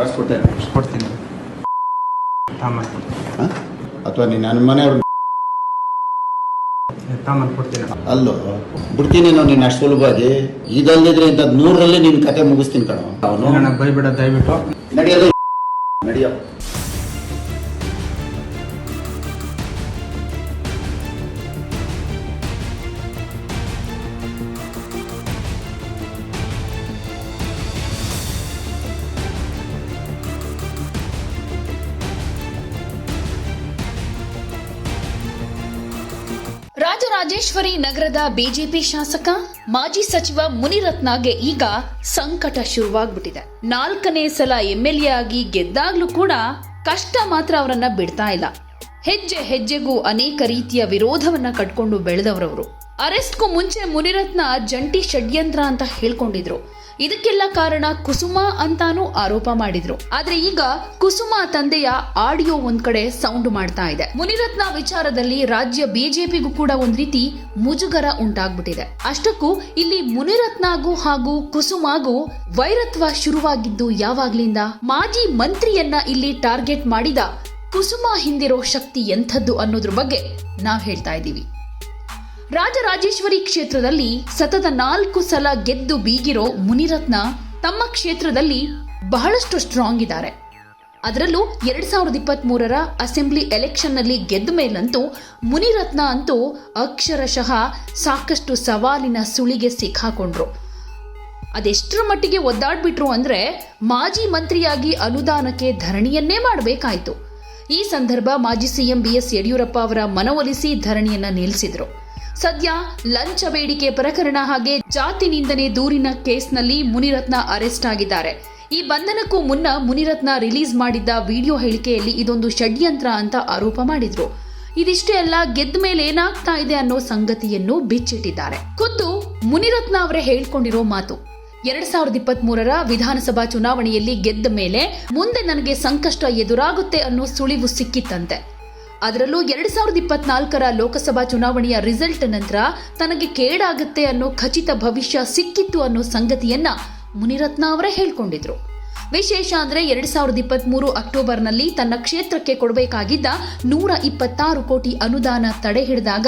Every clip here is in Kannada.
ಕಳ್ಸ್ಕೊಡ್ತೇನೆ ಕೊಡ್ತೀನಿ ತಾಮನ್ ಹಾಂ ಅಥವಾ ನೀನು ನನ್ನ ಮನೆಯವ್ರ ತಾಮನ್ ಕೊಡ್ತೀನಿ ಅಲ್ಲೋ ಬಿಡ್ತೀನಿ ನಾವು ನೀನು ಅಷ್ಟು ಸುಲಭವಾಗಿ ಇದಲ್ದಿದ್ರೆ ಇಂಥದ್ದು ನೂರರಲ್ಲಿ ನಿನ್ನ ಕತೆ ಮುಗಿಸ್ತೀನಿ ಕಣ. ಅವನು ಬೈಬೇಡ ದಯವಿಟ್ಟು. ನಡೆಯೋದು. ನಡೆಯೋ. ರಾಜರಾಜೇಶ್ವರಿ ನಗರದ ಬಿಜೆಪಿ ಶಾಸಕ, ಮಾಜಿ ಸಚಿವ ಮುನಿರತ್ನಗೆ ಈಗ ಸಂಕಟ ಶುರುವಾಗ್ಬಿಟ್ಟಿದೆ. ನಾಲ್ಕನೇ ಸಲ ಎಂಎಲ್ಎ ಆಗಿ ಗೆದ್ದಾಗ್ಲೂ ಕೂಡ ಕಷ್ಟ ಮಾತ್ರ ಅವರನ್ನ ಬಿಡ್ತಾ ಇಲ್ಲ. ಹೆಜ್ಜೆ ಹೆಜ್ಜೆಗೂ ಅನೇಕ ರೀತಿಯ ವಿರೋಧವನ್ನ ಕಟ್ಕೊಂಡು ಬೆಳೆದವರವರು. ಅರೆಸ್ಟ್ಗೂ ಮುಂಚೆ ಮುನಿರತ್ನ ಜಂಟಿ ಷಡ್ಯಂತ್ರ ಅಂತ ಹೇಳ್ಕೊಂಡಿದ್ರು. ಇದಕ್ಕೆಲ್ಲ ಕಾರಣ ಕುಸುಮ ಅಂತಾನೂ ಆರೋಪ ಮಾಡಿದ್ರು. ಆದ್ರೆ ಈಗ ಕುಸುಮ ತಂದೆಯ ಆಡಿಯೋ ಒಂದ್ ಕಡೆ ಸೌಂಡ್ ಮಾಡ್ತಾ ಇದೆ. ಮುನಿರತ್ನ ವಿಚಾರದಲ್ಲಿ ರಾಜ್ಯ ಬಿಜೆಪಿಗೂ ಕೂಡ ಒಂದ್ ರೀತಿ ಮುಜುಗರ ಉಂಟಾಗ್ಬಿಟ್ಟಿದೆ. ಅಷ್ಟಕ್ಕೂ ಇಲ್ಲಿ ಮುನಿರತ್ನಗೂ ಹಾಗೂ ಕುಸುಮಾಗೂ ವೈರತ್ವ ಶುರುವಾಗಿದ್ದು ಯಾವಾಗ್ಲಿಂದ? ಮಾಜಿ ಮಂತ್ರಿಯನ್ನ ಇಲ್ಲಿ ಟಾರ್ಗೆಟ್ ಮಾಡಿದ ಕುಸುಮ ಹಿಂದಿರೋ ಶಕ್ತಿ ಎಂಥದ್ದು ಅನ್ನೋದ್ರ ಬಗ್ಗೆ ನಾವ್ ಹೇಳ್ತಾ ಇದ್ದೀವಿ. ರಾಜರಾಜೇಶ್ವರಿ ಕ್ಷೇತ್ರದಲ್ಲಿ ಸತತ ನಾಲ್ಕು ಸಲ ಗೆದ್ದು ಬೀಗಿರೋ ಮುನಿರತ್ನ ತಮ್ಮ ಕ್ಷೇತ್ರದಲ್ಲಿ ಬಹಳಷ್ಟು ಸ್ಟ್ರಾಂಗ್ ಇದ್ದಾರೆ. ಅದರಲ್ಲೂ ಎರಡ್ ಸಾವಿರದ ಇಪ್ಪತ್ತ್ ಮೂರರ ಅಸೆಂಬ್ಲಿ ಎಲೆಕ್ಷನ್ನಲ್ಲಿ ಗೆದ್ದ ಮೇಲಂತೂ ಮುನಿರತ್ನ ಅಂತೂ ಅಕ್ಷರಶಃ ಸಾಕಷ್ಟು ಸವಾಲಿನ ಸುಳಿಗೆ ಸಿಕ್ಕಾಕೊಂಡ್ರು. ಅದೆಷ್ಟರ ಮಟ್ಟಿಗೆ ಒದ್ದಾಡ್ಬಿಟ್ರು ಅಂದ್ರೆ ಮಾಜಿ ಮಂತ್ರಿಯಾಗಿ ಅನುದಾನಕ್ಕೆ ಧರಣಿಯನ್ನೇ ಮಾಡಬೇಕಾಯಿತು. ಈ ಸಂದರ್ಭ ಮಾಜಿ ಸಿಎಂ ಬಿಎಸ್ ಯಡಿಯೂರಪ್ಪ ಅವರ ಮನವೊಲಿಸಿ ಧರಣಿಯನ್ನ ನಿಲ್ಲಿಸಿದ್ರು. ಸದ್ಯ ಲಂಚ ಬೇಡಿಕೆ ಪ್ರಕರಣ ಹಾಗೆ ಜಾತಿ ನಿಂದನೆ ದೂರಿನ ಕೇಸ್ನಲ್ಲಿ ಮುನಿರತ್ನ ಅರೆಸ್ಟ್ ಆಗಿದ್ದಾರೆ. ಈ ಬಂಧನಕ್ಕೂ ಮುನ್ನ ಮುನಿರತ್ನ ರಿಲೀಸ್ ಮಾಡಿದ್ದ ವಿಡಿಯೋ ಹೇಳಿಕೆಯಲ್ಲಿ ಇದೊಂದು ಷಡ್ಯಂತ್ರ ಅಂತ ಆರೋಪ ಮಾಡಿದ್ರು. ಇದಿಷ್ಟೇ ಅಲ್ಲ, ಗೆದ್ದ ಮೇಲೆ ಏನಾಗ್ತಾ ಇದೆ ಅನ್ನೋ ಸಂಗತಿಯನ್ನು ಬಿಚ್ಚಿಟ್ಟಿದ್ದಾರೆ. ಖುದ್ದು ಮುನಿರತ್ನ ಅವರೇ ಹೇಳ್ಕೊಂಡಿರೋ ಮಾತು. ಎರಡ್ ಸಾವಿರದ ಇಪ್ಪತ್ತ್ ಮೂರರ ವಿಧಾನಸಭಾ ಚುನಾವಣೆಯಲ್ಲಿ ಗೆದ್ದ ಮೇಲೆ ಮುಂದೆ ನನಗೆ ಸಂಕಷ್ಟ ಎದುರಾಗುತ್ತೆ ಅನ್ನೋ ಸುಳಿವು ಸಿಕ್ಕಿತ್ತಂತೆ. ಅದರಲ್ಲೂ ಎರಡ್ ಸಾವಿರದ ಇಪ್ಪತ್ನಾಲ್ಕರ ಲೋಕಸಭಾ ಚುನಾವಣೆಯ ರಿಸಲ್ಟ್ ನಂತರ ತನಗೆ ಕೇಡಾಗುತ್ತೆ ಅನ್ನೋ ಖಚಿತ ಭವಿಷ್ಯ ಸಿಕ್ಕಿತ್ತು ಅನ್ನೋ ಸಂಗತಿಯನ್ನ ಮುನಿರತ್ನ ಅವರೇ ಹೇಳ್ಕೊಂಡಿದ್ರು. ವಿಶೇಷ ಅಂದ್ರೆ ಎರಡ್ ಸಾವಿರದ ಇಪ್ಪತ್ತ್ ಮೂರು ಅಕ್ಟೋಬರ್ನಲ್ಲಿ ತನ್ನ ಕ್ಷೇತ್ರಕ್ಕೆ ಕೊಡಬೇಕಾಗಿದ್ದ ನೂರ ಇಪ್ಪತ್ತಾರು ಕೋಟಿ ಅನುದಾನ ತಡೆ ಹಿಡಿದಾಗ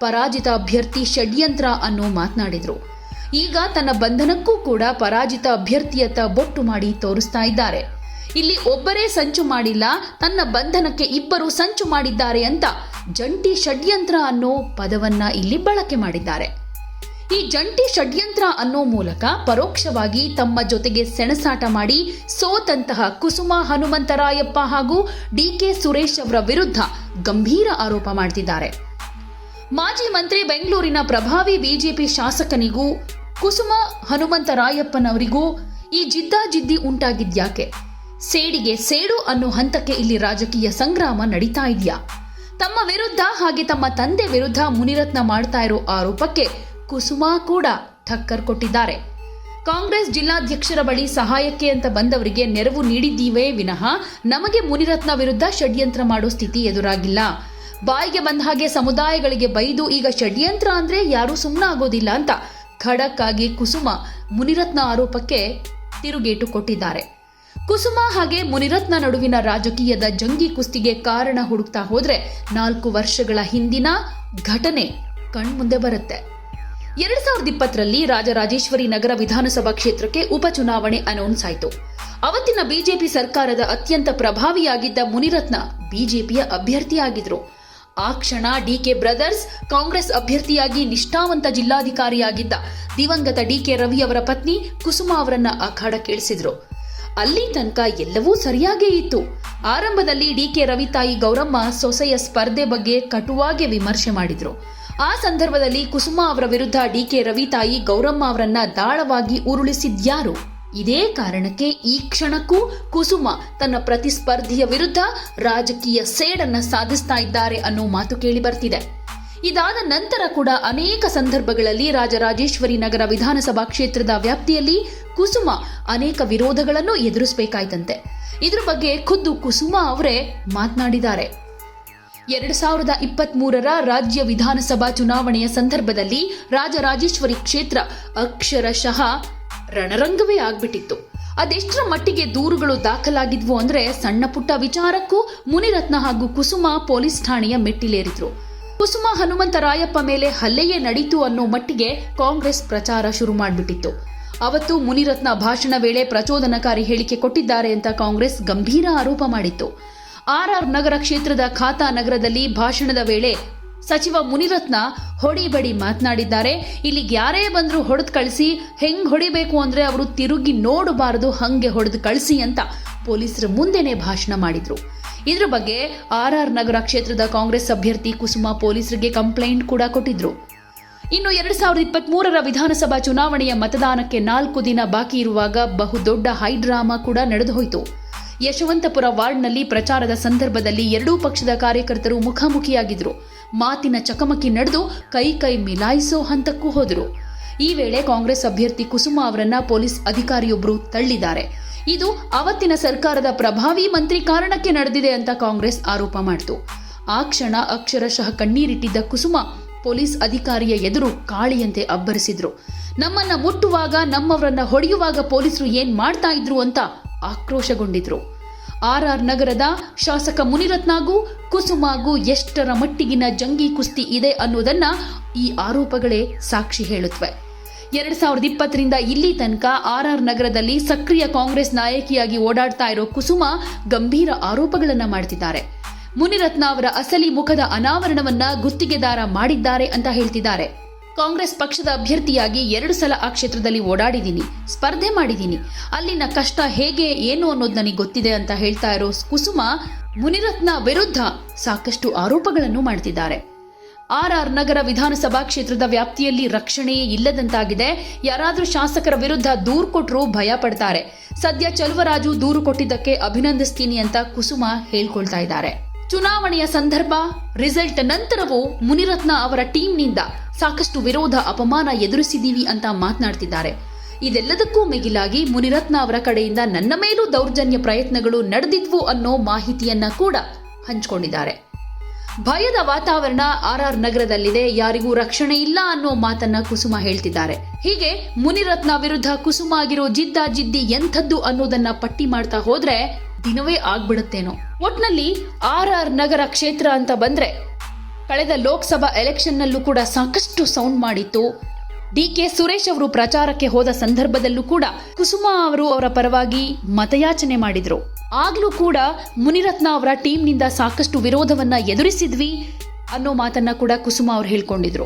ಪರಾಜಿತ ಅಭ್ಯರ್ಥಿ ಷಡ್ಯಂತ್ರ ಅನ್ನೋ ಮಾತನಾಡಿದ್ರು. ಈಗ ತನ್ನ ಬಂಧನಕ್ಕೂ ಕೂಡ ಪರಾಜಿತ ಅಭ್ಯರ್ಥಿಯತ್ತ ಬೊಟ್ಟು ಮಾಡಿ ತೋರಿಸ್ತಾ ಇದ್ದಾರೆ. ಇಲ್ಲಿ ಒಬ್ಬರೇ ಸಂಚು ಮಾಡಿಲ್ಲ, ತನ್ನ ಬಂಧನಕ್ಕೆ ಇಬ್ಬರು ಸಂಚು ಮಾಡಿದ್ದಾರೆ ಅಂತ ಜಂಟಿ ಷಡ್ಯಂತ್ರ ಅನ್ನೋ ಪದವನ್ನ ಇಲ್ಲಿ ಬಳಕೆ ಮಾಡಿದ್ದಾರೆ. ಈ ಜಂಟಿ ಷಡ್ಯಂತ್ರ ಅನ್ನೋ ಮೂಲಕ ಪರೋಕ್ಷವಾಗಿ ತಮ್ಮ ಜೊತೆಗೆ ಸೆಣಸಾಟ ಮಾಡಿ ಸೋತಂತಹ ಕುಸುಮ ಹನುಮಂತರಾಯಪ್ಪ ಹಾಗೂ ಡಿಕೆ ಸುರೇಶ್ ಅವರ ವಿರುದ್ಧ ಗಂಭೀರ ಆರೋಪ ಮಾಡ್ತಿದ್ದಾರೆ. ಮಾಜಿ ಮಂತ್ರಿ ಬೆಂಗಳೂರಿನ ಪ್ರಭಾವಿ ಬಿಜೆಪಿ ಶಾಸಕನಿಗೂ, ಕುಸುಮ ಹನುಮಂತರಾಯಪ್ಪನವರಿಗೂ ಈ ಜಿದ್ದಾಜಿದ್ದಿ ಉಂಟಾಗಿದ್ಯಾಕೆ ಸೇಡಿಗೆ ಸೇಡು ಅನ್ನೋ ಹಂತಕ್ಕೆ ಇಲ್ಲಿ ರಾಜಕೀಯ ಸಂಗ್ರಾಮ ನಡೀತಾ ಇದೆಯಾ? ತಮ್ಮ ವಿರುದ್ಧ ಹಾಗೆ ತಮ್ಮ ತಂದೆ ವಿರುದ್ಧ ಮುನಿರತ್ನ ಮಾಡ್ತಾ ಇರೋ ಆರೋಪಕ್ಕೆ ಕುಸುಮಾ ಕೂಡ ಠಕ್ಕರ್ ಕೊಟ್ಟಿದ್ದಾರೆ. ಕಾಂಗ್ರೆಸ್ ಜಿಲ್ಲಾಧ್ಯಕ್ಷರ ಬಳಿ ಸಹಾಯಕ್ಕೆ ಅಂತ ಬಂದವರಿಗೆ ನೆರವು ನೀಡಿದ್ದೀವೇ ವಿನಃ ನಮಗೆ ಮುನಿರತ್ನ ವಿರುದ್ಧ ಷಡ್ಯಂತ್ರ ಮಾಡೋ ಸ್ಥಿತಿ ಎದುರಾಗಿಲ್ಲ. ಬಾಯಿಗೆ ಬಂದ ಹಾಗೆ ಸಮುದಾಯಗಳಿಗೆ ಬೈದು ಈಗ ಷಡ್ಯಂತ್ರ ಅಂದ್ರೆ ಯಾರೂ ಸುಮ್ಮನಾಗೋದಿಲ್ಲ ಅಂತ ಖಡಕ್ ಆಗಿ ಕುಸುಮ ಮುನಿರತ್ನ ಆರೋಪಕ್ಕೆ ತಿರುಗೇಟು ಕೊಟ್ಟಿದ್ದಾರೆ. ಕುಸುಮ ಹಾಗೆ ಮುನಿರತ್ನ ನಡುವಿನ ರಾಜಕೀಯದ ಜಂಗಿ ಕುಸ್ತಿಗೆ ಕಾರಣ ಹುಡುಕ್ತಾ ಹೋದ್ರೆ ನಾಲ್ಕು ವರ್ಷಗಳ ಹಿಂದಿನ ಘಟನೆ ಕಣ್ಮುಂದೆ ಬರುತ್ತೆ. ಎರಡ್ ಸಾವಿರದ ಇಪ್ಪತ್ತರಲ್ಲಿ ರಾಜರಾಜೇಶ್ವರಿ ನಗರ ವಿಧಾನಸಭಾ ಕ್ಷೇತ್ರಕ್ಕೆ ಉಪಚುನಾವಣೆ ಅನೌನ್ಸ್ ಆಯಿತು. ಅವತ್ತಿನ ಬಿಜೆಪಿ ಸರ್ಕಾರದ ಅತ್ಯಂತ ಪ್ರಭಾವಿಯಾಗಿದ್ದ ಮುನಿರತ್ನ ಬಿಜೆಪಿಯ ಅಭ್ಯರ್ಥಿಯಾಗಿದ್ರು. ಆ ಕ್ಷಣ ಡಿಕೆ ಬ್ರದರ್ಸ್ ಕಾಂಗ್ರೆಸ್ ಅಭ್ಯರ್ಥಿಯಾಗಿ ನಿಷ್ಠಾವಂತ ಜಿಲ್ಲಾಧಿಕಾರಿಯಾಗಿದ್ದ ದಿವಂಗತ ಡಿಕೆ ರವಿ ಅವರ ಪತ್ನಿ ಕುಸುಮಾ ಅವರನ್ನ ಅಖಾಡಕ್ಕಿಳಿಸಿದ್ರು ಅಲ್ಲಿ ತನಕ ಎಲ್ಲವೂ ಸರಿಯಾಗೇ ಇತ್ತು. ಆರಂಭದಲ್ಲಿ ಡಿ ಕೆ ರವಿತಾಯಿ ಗೌರಮ್ಮ ಸೊಸೆಯ ಸ್ಪರ್ಧೆ ಬಗ್ಗೆ ಕಟುವಾಗಿ ವಿಮರ್ಶೆ ಮಾಡಿದ್ರು. ಆ ಸಂದರ್ಭದಲ್ಲಿ ಕುಸುಮ ಅವರ ವಿರುದ್ಧ ಡಿ ಕೆ ರವಿತಾಯಿ ಗೌರಮ್ಮ ಅವರನ್ನ ದಾಳವಾಗಿ ಉರುಳಿಸಿದ್ಯಾರು? ಇದೇ ಕಾರಣಕ್ಕೆ ಈ ಕ್ಷಣಕ್ಕೂ ಕುಸುಮ ತನ್ನ ಪ್ರತಿಸ್ಪರ್ಧಿಯ ವಿರುದ್ಧ ರಾಜಕೀಯ ಸೇಡನ್ನ ಸಾಧಿಸ್ತಾ ಇದ್ದಾರೆ ಅನ್ನೋ ಮಾತು ಕೇಳಿ ಬರ್ತಿದೆ. ಇದಾದ ನಂತರ ಕೂಡ ಅನೇಕ ಸಂದರ್ಭಗಳಲ್ಲಿ ರಾಜರಾಜೇಶ್ವರಿ ನಗರ ವಿಧಾನಸಭಾ ಕ್ಷೇತ್ರದ ವ್ಯಾಪ್ತಿಯಲ್ಲಿ ಕುಸುಮ ಅನೇಕ ವಿರೋಧಗಳನ್ನು ಎದುರಿಸಬೇಕಾಯ್ತಂತೆ. ಇದ್ರ ಬಗ್ಗೆ ಖುದ್ದು ಕುಸುಮ ಅವರೇ ಮಾತನಾಡಿದ್ದಾರೆ. ಎರಡು ಸಾವಿರದ ಇಪ್ಪತ್ತ್ ಮೂರರ ರಾಜ್ಯ ವಿಧಾನಸಭಾ ಚುನಾವಣೆಯ ಸಂದರ್ಭದಲ್ಲಿ ರಾಜರಾಜೇಶ್ವರಿ ಕ್ಷೇತ್ರ ಅಕ್ಷರಶಃ ರಣರಂಗವೇ ಆಗ್ಬಿಟ್ಟಿತ್ತು. ಅದೆಷ್ಟರ ಮಟ್ಟಿಗೆ ದೂರುಗಳು ದಾಖಲಾಗಿದ್ವು ಅಂದ್ರೆ ಸಣ್ಣ ಪುಟ್ಟ ವಿಚಾರಕ್ಕೂ ಮುನಿರತ್ನ ಹಾಗೂ ಕುಸುಮ ಪೊಲೀಸ್ ಠಾಣೆಯ ಮೆಟ್ಟಿಲೇರಿದ್ರು. ಕುಸುಮ ಹನುಮಂತರಾಯಪ್ಪ ಮೇಲೆ ಹಲ್ಲೆಯೇ ನಡೀತು ಅನ್ನೋ ಮಟ್ಟಿಗೆ ಕಾಂಗ್ರೆಸ್ ಪ್ರಚಾರ ಶುರು ಮಾಡಿಬಿಟ್ಟಿತ್ತು. ಅವತ್ತು ಮುನಿರತ್ನ ಭಾಷಣ ವೇಳೆ ಪ್ರಚೋದನಕಾರಿ ಹೇಳಿಕೆ ಕೊಟ್ಟಿದ್ದಾರೆ ಅಂತ ಕಾಂಗ್ರೆಸ್ ಗಂಭೀರ ಆರೋಪ ಮಾಡಿತ್ತು. ಆರ್ಆರ್ ನಗರ ಕ್ಷೇತ್ರದ ಖಾತಾ ನಗರದಲ್ಲಿ ಭಾಷಣದ ವೇಳೆ ಸಚಿವ ಮುನಿರತ್ನ ಹೊಡಿಬಡಿ ಮಾತನಾಡಿದ್ದಾರೆ. ಇಲ್ಲಿಗೆ ಯಾರೇ ಬಂದರೂ ಹೊಡೆದು ಕಳಿಸಿ, ಹೆಂಗ್ ಹೊಡಿಬೇಕು ಅಂದ್ರೆ ಅವರು ತಿರುಗಿ ನೋಡಬಾರದು, ಹಂಗೆ ಹೊಡೆದು ಕಳಿಸಿ ಅಂತ ಪೊಲೀಸರ ಮುಂದೆನೆ ಭಾಷಣ ಮಾಡಿದ್ರು. ಇದ್ರ ಬಗ್ಗೆ ಆರ್ ಆರ್ ನಗರ ಕ್ಷೇತ್ರದ ಕಾಂಗ್ರೆಸ್ ಅಭ್ಯರ್ಥಿ ಕುಸುಮ ಪೊಲೀಸರಿಗೆ ಕಂಪ್ಲೇಂಟ್ ಕೂಡ ಕೊಟ್ಟಿದ್ರು. ಇನ್ನು ಎರಡು ಸಾವಿರದ ಇಪ್ಪತ್ತ್ ಮೂರರ ವಿಧಾನಸಭಾ ಚುನಾವಣೆಯ ಮತದಾನಕ್ಕೆ ನಾಲ್ಕು ದಿನ ಬಾಕಿ ಇರುವಾಗ ಬಹುದೊಡ್ಡ ಹೈಡ್ರಾಮಾ ಕೂಡ ನಡೆದು ಹೋಯಿತು ಯಶವಂತಪುರ ವಾರ್ಡ್ನಲ್ಲಿ ಪ್ರಚಾರದ ಸಂದರ್ಭದಲ್ಲಿ ಎರಡೂ ಪಕ್ಷದ ಕಾರ್ಯಕರ್ತರು ಮುಖಾಮುಖಿಯಾಗಿದ್ದರು. ಮಾತಿನ ಚಕಮಕಿ ನಡೆದು ಕೈ ಕೈ ಮಿಲಾಯಿಸೋ ಹಂತಕ್ಕೂ ಹೋದರು. ಈ ವೇಳೆ ಕಾಂಗ್ರೆಸ್ ಅಭ್ಯರ್ಥಿ ಕುಸುಮ ಅವರನ್ನ ಪೊಲೀಸ್ ಅಧಿಕಾರಿಯೊಬ್ಬರು ತಳ್ಳಿದ್ದಾರೆ. ಇದು ಅವತ್ತಿನ ಸರ್ಕಾರದ ಪ್ರಭಾವಿ ಮಂತ್ರಿ ಕಾರಣಕ್ಕೆ ನಡೆದಿದೆ ಅಂತ ಕಾಂಗ್ರೆಸ್ ಆರೋಪ ಮಾಡಿತು. ಆ ಕ್ಷಣ ಅಕ್ಷರಶಃ ಕಣ್ಣೀರಿಟ್ಟಿದ್ದ ಕುಸುಮ ಪೊಲೀಸ್ ಅಧಿಕಾರಿಯ ಎದುರು ಕಾಳಿಯಂತೆ ಅಬ್ಬರಿಸಿದ್ರು. ನಮ್ಮನ್ನ ಮುಟ್ಟುವಾಗ, ನಮ್ಮವರನ್ನ ಹೊಡೆಯುವಾಗ ಪೊಲೀಸರು ಏನ್ ಮಾಡ್ತಾ ಇದ್ರು ಅಂತ ಆಕ್ರೋಶಗೊಂಡಿದ್ರು. ಆರ್ ಆರ್ ನಗರದ ಶಾಸಕ ಮುನಿರತ್ನಾಗೂ ಕುಸುಮಾಗೂ ಎಷ್ಟರ ಮಟ್ಟಿಗಿನ ಜಂಗಿ ಕುಸ್ತಿ ಇದೆ ಅನ್ನೋದನ್ನ ಈ ಆರೋಪಗಳೇ ಸಾಕ್ಷಿ ಹೇಳುತ್ತವೆ ಎರಡ್ ಸಾವಿರದ ಇಪ್ಪತ್ತರಿಂದ ಇಲ್ಲಿ ತನಕ ಆರ್ ಆರ್ ನಗರದಲ್ಲಿ ಸಕ್ರಿಯ ಕಾಂಗ್ರೆಸ್ ನಾಯಕಿಯಾಗಿ ಓಡಾಡ್ತಾ ಇರೋ ಕುಸುಮ ಗಂಭೀರ ಆರೋಪಗಳನ್ನು ಮಾಡ್ತಿದ್ದಾರೆ. ಮುನಿರತ್ನ ಅವರ ಅಸಲಿ ಮುಖದ ಅನಾವರಣವನ್ನ ಗುತ್ತಿಗೆದಾರ ಮಾಡಿದ್ದಾರೆ ಅಂತ ಹೇಳ್ತಿದ್ದಾರೆ. ಕಾಂಗ್ರೆಸ್ ಪಕ್ಷದ ಅಭ್ಯರ್ಥಿಯಾಗಿ ಎರಡು ಸಲ ಆ ಕ್ಷೇತ್ರದಲ್ಲಿ ಓಡಾಡಿದ್ದೀನಿ, ಸ್ಪರ್ಧೆ ಮಾಡಿದ್ದೀನಿ. ಅಲ್ಲಿನ ಕಷ್ಟ ಹೇಗೆ, ಏನು ಅನ್ನೋದು ನನಗೆ ಗೊತ್ತಿದೆ ಅಂತ ಹೇಳ್ತಾ ಇರೋ ಕುಸುಮ ಮುನಿರತ್ನ ವಿರುದ್ಧ ಸಾಕಷ್ಟು ಆರೋಪಗಳನ್ನು ಮಾಡ್ತಿದ್ದಾರೆ. ಆರ್ ಆರ್ ನಗರ ವಿಧಾನಸಭಾ ಕ್ಷೇತ್ರದ ವ್ಯಾಪ್ತಿಯಲ್ಲಿ ರಕ್ಷಣೆಯೇ ಇಲ್ಲದಂತಾಗಿದೆ. ಯಾರಾದರೂ ಶಾಸಕರ ವಿರುದ್ಧ ದೂರು ಕೊಟ್ಟರು ಭಯ ಸದ್ಯ ಚಲುವರಾಜು ದೂರು ಕೊಟ್ಟಿದ್ದಕ್ಕೆ ಅಭಿನಂದಿಸ್ತೀನಿ ಅಂತ ಕುಸುಮ ಹೇಳ್ಕೊಳ್ತಾ ಇದ್ದಾರೆ. ಚುನಾವಣೆಯ ಸಂದರ್ಭ ರಿಸಲ್ಟ್ ನಂತರವೂ ಮುನಿರತ್ನ ಅವರ ಟೀಮ್ನಿಂದ ಸಾಕಷ್ಟು ವಿರೋಧ, ಅಪಮಾನ ಎದುರಿಸಿದ್ದೀವಿ ಅಂತ ಮಾತನಾಡ್ತಿದ್ದಾರೆ. ಇದೆಲ್ಲದಕ್ಕೂ ಮಿಗಿಲಾಗಿ ಮುನಿರತ್ನ ಅವರ ಕಡೆಯಿಂದ ನನ್ನ ಮೇಲೂ ದೌರ್ಜನ್ಯ ಪ್ರಯತ್ನಗಳು ನಡೆದಿದ್ವು ಅನ್ನೋ ಮಾಹಿತಿಯನ್ನ ಕೂಡ ಹಂಚಿಕೊಂಡಿದ್ದಾರೆ. ಭಯದ ವಾತಾವರಣ ಆರ್ ಆರ್ ನಗರದಲ್ಲಿದೆ, ಯಾರಿಗೂ ರಕ್ಷಣೆ ಇಲ್ಲ ಅನ್ನೋ ಮಾತನ್ನ ಕುಸುಮ ಹೇಳ್ತಿದ್ದಾರೆ. ಹೀಗೆ ಮುನಿರತ್ನ ವಿರುದ್ಧ ಕುಸುಮ ಆಗಿರೋ ಜಿದ್ದಾ ಜಿದ್ದಿ ಎಂಥದ್ದು ಅನ್ನೋದನ್ನ ಪಟ್ಟಿ ಮಾಡ್ತಾ ಹೋದ್ರೆ ದಿನವೇ ಆಗ್ಬಿಡುತ್ತೇನೋ. ಒಟ್ನಲ್ಲಿ ಆರ್ ಆರ್ ನಗರ ಕ್ಷೇತ್ರ ಅಂತ ಬಂದ್ರೆ ಕಳೆದ ಲೋಕಸಭಾ ಎಲೆಕ್ಷನ್ನಲ್ಲೂ ಕೂಡ ಸಾಕಷ್ಟು ಸೌಂಡ್ ಮಾಡಿತ್ತು. ಡಿ ಕೆ ಸುರೇಶ್ ಅವರು ಪ್ರಚಾರಕ್ಕೆ ಹೋದ ಸಂದರ್ಭದಲ್ಲೂ ಕೂಡ ಕುಸುಮಾ ಅವರು ಅವರ ಪರವಾಗಿ ಮತಯಾಚನೆ ಮಾಡಿದ್ರು. ಆಗ್ಲೂ ಕೂಡ ಮುನಿರತ್ನ ಅವರ ಟೀಮ್ನಿಂದ ಸಾಕಷ್ಟು ವಿರೋಧವನ್ನ ಎದುರಿಸಿದ್ವಿ ಅನ್ನೋ ಮಾತನ್ನ ಕೂಡ ಕುಸುಮಾ ಅವರು ಹೇಳ್ಕೊಂಡಿದ್ರು.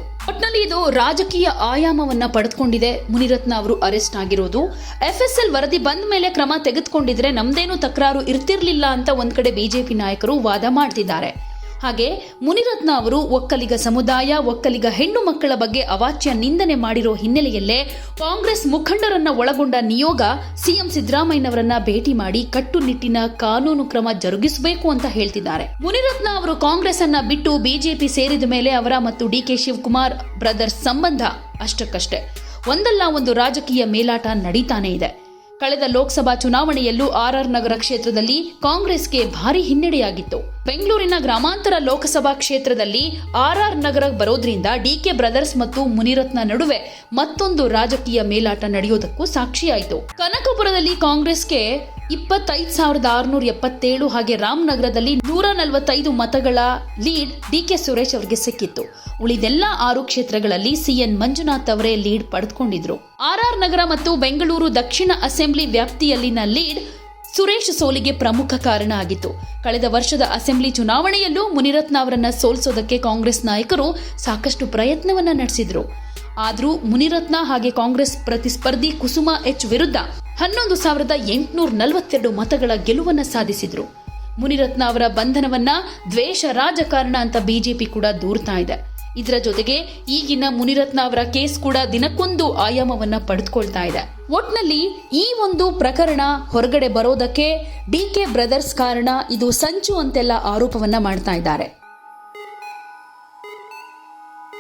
ಒಟ್ನಲ್ಲಿ ಇದು ರಾಜಕೀಯ ಆಯಾಮವನ್ನ ಪಡೆದುಕೊಂಡಿದೆ. ಮುನಿರತ್ನ ಅವರು ಅರೆಸ್ಟ್ ಆಗಿರೋದು. ಎಫ್ಎಸ್ಎಲ್ ವರದಿ ಬಂದ ಮೇಲೆ ಕ್ರಮ ತೆಗೆದುಕೊಂಡಿದ್ರೆ ನಮ್ದೇನು ತಕರಾರು ಇರ್ತಿರ್ಲಿಲ್ಲ ಅಂತ ಒಂದ್ ಕಡೆ ಬಿಜೆಪಿ ನಾಯಕರು ವಾದ ಮಾಡ್ತಿದ್ದಾರೆ. ಹಾಗೆ ಮುನಿರತ್ನ ಅವರು ಒಕ್ಕಲಿಗ ಸಮುದಾಯ, ಒಕ್ಕಲಿಗ ಹೆಣ್ಣು ಮಕ್ಕಳ ಬಗ್ಗೆ ಅವಾಚ್ಯ ನಿಂದನೆ ಮಾಡಿರೋ ಹಿನ್ನೆಲೆಯಲ್ಲೇ ಕಾಂಗ್ರೆಸ್ ಮುಖಂಡರನ್ನ ಒಳಗೊಂಡ ನಿಯೋಗ ಸಿಎಂ ಸಿದ್ದರಾಮಯ್ಯನವರನ್ನ ಭೇಟಿ ಮಾಡಿ ಕಟ್ಟುನಿಟ್ಟಿನ ಕಾನೂನು ಕ್ರಮ ಜರುಗಿಸಬೇಕು ಅಂತ ಹೇಳ್ತಿದ್ದಾರೆ. ಮುನಿರತ್ನ ಅವರು ಕಾಂಗ್ರೆಸ್ ಅನ್ನ ಬಿಟ್ಟು ಬಿಜೆಪಿ ಸೇರಿದ ಮೇಲೆ ಅವರ ಮತ್ತು ಡಿಕೆ ಶಿವಕುಮಾರ್ ಬ್ರದರ್ಸ್ ಸಂಬಂಧ ಅಷ್ಟಕ್ಕಷ್ಟೇ. ಒಂದಲ್ಲ ಒಂದು ರಾಜಕೀಯ ಮೇಲಾಟ ನಡೀತಾನೆ ಇದೆ. ಕಳೆದ ಲೋಕಸಭಾ ಚುನಾವಣೆಯಲ್ಲೂ ಆರ್ಆರ್ ನಗರ ಕ್ಷೇತ್ರದಲ್ಲಿ ಕಾಂಗ್ರೆಸ್ಗೆ ಭಾರಿ ಹಿನ್ನಡೆಯಾಗಿತ್ತು. ಬೆಂಗಳೂರಿನ ಗ್ರಾಮಾಂತರ ಲೋಕಸಭಾ ಕ್ಷೇತ್ರದಲ್ಲಿ ಆರ್ಆರ್ ನಗರ ಬರೋದ್ರಿಂದ ಡಿಕೆ ಬ್ರದರ್ಸ್ ಮತ್ತು ಮುನಿರತ್ನ ನಡುವೆ ಮತ್ತೊಂದು ರಾಜಕೀಯ ಮೇಲಾಟ ನಡೆಯೋದಕ್ಕೂ ಸಾಕ್ಷಿಯಾಯಿತು. ಕನಕಪುರದಲ್ಲಿ ಕಾಂಗ್ರೆಸ್ಗೆ ಇಪ್ಪತ್ತೈದು ಸಾವಿರದ ಆರುನೂರ ಎಪ್ಪತ್ತೇಳು ಹಾಗೆ ರಾಮನಗರದಲ್ಲಿ ನೂರ ನಲವತ್ತೈದು ಮತಗಳ ಲೀಡ್ ಡಿ ಕೆ ಸುರೇಶ್ ಅವರಿಗೆ ಸಿಕ್ಕಿತ್ತು. ಉಳಿದೆಲ್ಲ ಆರು ಕ್ಷೇತ್ರಗಳಲ್ಲಿ ಸಿಎನ್ ಮಂಜುನಾಥ್ ಅವರೇ ಲೀಡ್ ಪಡೆದುಕೊಂಡಿದ್ರು. ಆರ್ ನಗರ ಮತ್ತು ಬೆಂಗಳೂರು ದಕ್ಷಿಣ ಅಸೆಂಬ್ಲಿ ವ್ಯಾಪ್ತಿಯಲ್ಲಿನ ಲೀಡ್ ಸುರೇಶ್ ಸೋಲಿಗೆ ಪ್ರಮುಖ ಕಾರಣ ಆಗಿತ್ತು. ಕಳೆದ ವರ್ಷದ ಅಸೆಂಬ್ಲಿ ಚುನಾವಣೆಯಲ್ಲೂ ಮುನಿರತ್ನ ಅವರನ್ನ ಸೋಲಿಸೋದಕ್ಕೆ ಕಾಂಗ್ರೆಸ್ ನಾಯಕರು ಸಾಕಷ್ಟು ಪ್ರಯತ್ನವನ್ನ ನಡೆಸಿದ್ರು. ಆದರೂ ಮುನಿರತ್ನ ಹಾಗೆ ಕಾಂಗ್ರೆಸ್ ಪ್ರತಿಸ್ಪರ್ಧಿ ಕುಸುಮಾ ಎಚ್ ವಿರುದ್ಧ ಹನ್ನೊಂದು ಸಾವಿರದ ಎಂಟುನೂರ ನಲವತ್ತೆರಡು ಮತಗಳ ಗೆಲುವನ್ನ ಸಾಧಿಸಿದ್ರು. ಮುನಿರತ್ನ ಅವರ ಬಂಧನವನ್ನ ದ್ವೇಷ ರಾಜಕಾರಣ ಅಂತ ಬಿಜೆಪಿ ಕೂಡ ದೂರ್ತಾ ಇದೆ. ಇದರ ಜೊತೆಗೆ ಈಗಿನ ಮುನಿರತ್ನ ಅವರ ಕೇಸ್ ಕೂಡ ದಿನಕ್ಕೊಂದು ಆಯಾಮವನ್ನ ಪಡೆದುಕೊಳ್ತಾ ಇದೆ. ಒಟ್ನಲ್ಲಿ ಈ ಒಂದು ಪ್ರಕರಣ ಹೊರಗಡೆ ಬರೋದಕ್ಕೆ ಡಿ ಕೆ ಬ್ರದರ್ಸ್ ಕಾರಣ ಇದು ಸಂಚು ಅಂತೆಲ್ಲ ಆರೋಪವನ್ನ ಮಾಡ್ತಾ ಇದ್ದಾರೆ.